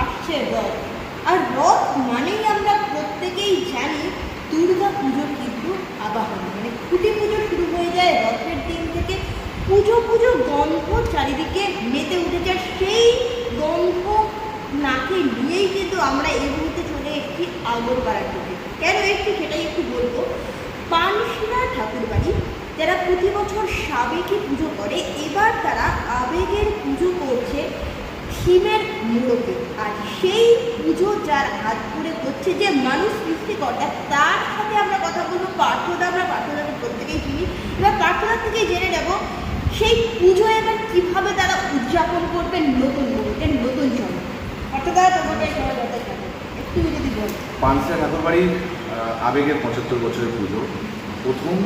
আসছে রথ। আর রথ মানেই আমরা প্রত্যেকেই জানি দুর্গা পুজো কিন্তু আবাহন। মানে খুঁটি পুজো শুরু হয়ে যায় রথের দিন থেকে। পুজো পুজো গন্ধ চারিদিকে মেতে উঠেছে। সেই গন্ধ নাকে নিয়েই কিন্তু আমরা এই মুহূর্তে চলে এসেছি আগরপাড়ার দিকে। কেন এসেছি সেটাই একটু বলব। পানশিলা ঠাকুরবাড়ি, যারা প্রতি বছর সাবেকি পুজো করে, এবার তারা আবেগের পুজো আর সেই পুজো যার হাত ধরে করছে যে মানুষ সৃষ্টিকর্তা তার সাথে আমরা কথা বলব পার্থদা, আমরা পার্থদাকে প্রত্যেকেই চিনি। এবার পার্থদার থেকেই জেনে নেব, সেই পুজো এবার কীভাবে তারা উদযাপন করবে নতুন মোড়কে নতুন পার্থদা, তোমাকে সবাই একটু যদি বল। পানসা ঠাকুরবাড়ির আবেগের পঁচাত্তর বছরের পুজো, প্রথম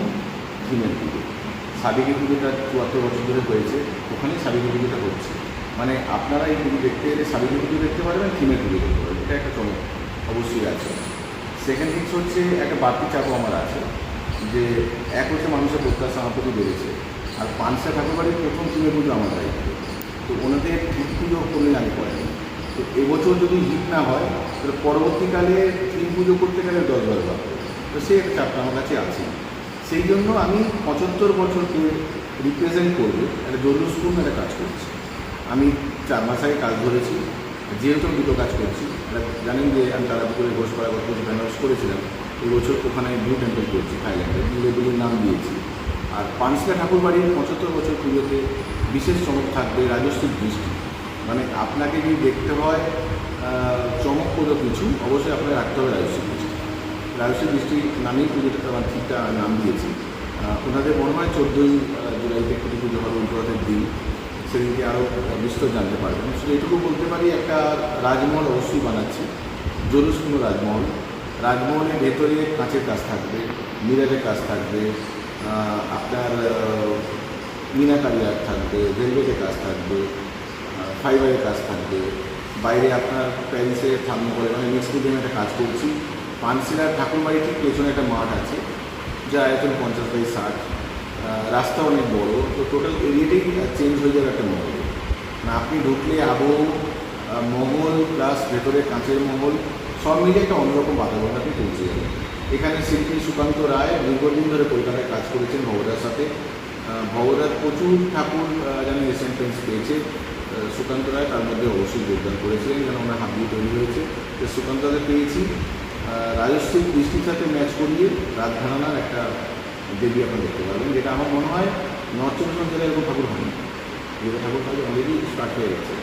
থিমের পুজো। সাবেকি পুজোটা চুয়াত্তর বছর ধরে হয়েছে, ওখানেই সাবেকি পুজোটা হচ্ছে। মানে আপনারা এই পুজো দেখতে এলে সাবেকি পুজো দেখতে পারবেন থিমের পুজো দেখতে পারবেন। এটা একটা চমক অবশ্যই আছে। সেকেন্ড থিংস হচ্ছে, একটা বাড়তি চাপও আমার আছে, যে এক হচ্ছে মানুষের প্রত্যাশা আমার প্রতি বেড়েছে। আর পানসা ঠাকুরবাড়ির প্রথম থিমের পুজো আমার দায়িত্ব তো ওনাদের হিট পুজো করলে আমি করেনি। তো এবছর যদি হিট না হয়, তাহলে পরবর্তীকালে থিম পুজো করতে গেলে দশ বার লাগবে তো সেই একটা চাপটা আমার কাছে আছে। সেই জন্য আমি পঁচাত্তর বছরকে রিপ্রেজেন্ট করবে, একটা জরুরপূর্ণ একটা কাজ করছি। আমি চার মাস আগে কাজ ধরেছি, যেহেতু দুটো কাজ করছি জানেন যে আমি তারাপুকুরে ঘোষপাড়া গত বছর বেনারস করেছিলাম, এই বছর ওখানে ব্লু টেম্পল করছি, থাইল্যান্ডে লেগুলির নাম দিয়েছি। আর পানশিলা ঠাকুর বাড়ির পঁচাত্তর বছর পুজোতে বিশেষ চমক থাকবে রাজস্বিক দৃষ্টি। মানে আপনাকে যদি দেখতে হয় চমকপ্রদ কিছু, অবশ্যই আপনাকে রাখতে হবে রাজস্বিক দৃষ্টি। রাজস্বিক দৃষ্টি নামেই পুজোটাকে আমার ঠিকটা নাম দিয়েছি। ওনাদের মনে হয় চোদ্দোই জুলাইতে খুঁটি পুজো হবে উল্টোরথের দিন। সেদিনকে আরও বিস্তর জানতে পারবেন শুধু এটুকু বলতে পারি, একটা রাজমহল অবশ্যই বানাচ্ছি। জরুরপূর্ণ রাজমহল। রাজমহলের ভেতরে কাঁচের কাজ থাকবে, মিরারের কাজ থাকবে আপনার মিনাকারি আর্ট থাকবে ভেলভেটের কাজ থাকবে ফাইবারের কাজ থাকবে। বাইরে আপনার প্যারিসে থামো করে মানে নেক্সট মিডিয়ামে একটা কাজ করছি। পানশিলার ঠাকুরবাড়ি ঠিক পেছনে একটা মাঠ আছে, যা আয়তন পঞ্চাশ বাই ষাট। রাস্তা অনেক বড় তো টোটাল এরিয়াটাই চেঞ্জ হয়ে যাবে একটা মহল মানে আপনি ঢুকলে আবহ মহল প্লাস ভেতরে কাঁচের মহল সব মিলিয়ে একটা অন্যরকম বাতাবরণ আপনি পৌঁছে যাবেন। এখানে শিল্পী সুকান্ত রায় দীর্ঘদিন ধরে কলকাতায় কাজ করেছেন ভবদার সাথে। ভবদার প্রচুর ঠাকুর যেন পেন্টস পেয়েছে। সুকান্ত রায় তার মধ্যে অবশ্যই যোগদান করেছিলেন যেন ওনার হাত দিয়ে তৈরি হয়েছে। তো সুকান্ত রায় পেয়েছি। আহ, রাজস্বিক দৃষ্টির সাথে ম্যাচ করিয়ে রাত একটা দেবী আপনারা দেখতে পারবেন, যেটা আমার মনে হয় নর্থ চব্বিশ এরকম ঠাকুর হয়নি যেটা ঠাকুর হয়তো অলরেডি স্টার্ট হয়ে গেছে।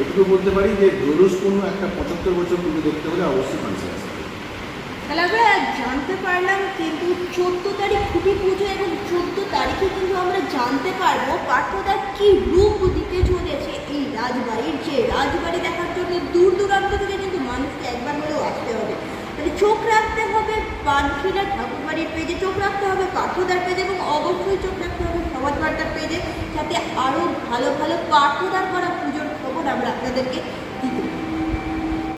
এটুকু বলতে পারি যে জরুরপূর্ণ একটা পঁচাত্তর বছর পুজো দেখতে হলে অবশ্যই তাহলে আমরা জানতে পারলাম কিন্তু চোদ্দ তারিখ খুঁটি পুজো এবং চোদ্দ তারিখে কিন্তু আমরা জানতে পারব পাঠ্যদার কি রূপ দিতে চলেছে এই রাজবাড়ির, যে রাজবাড়ি দেখার জন্য দূর দূরান্ত থেকে কিন্তু মানুষকে একবার হলেও আসতে হবে। তাহলে চোখ রাখতে হবে পানশিলা ঠাকুরবাড়ির পেজে চোখ রাখতে হবে পাঠ্যদার পেজে এবং অবশ্যই চোখ রাখতে হবে সমাজবার্তার পেজে, যাতে আরও ভালো ভালো পাঠ্যদার করা পুজোর খবর আমরা আপনাদেরকে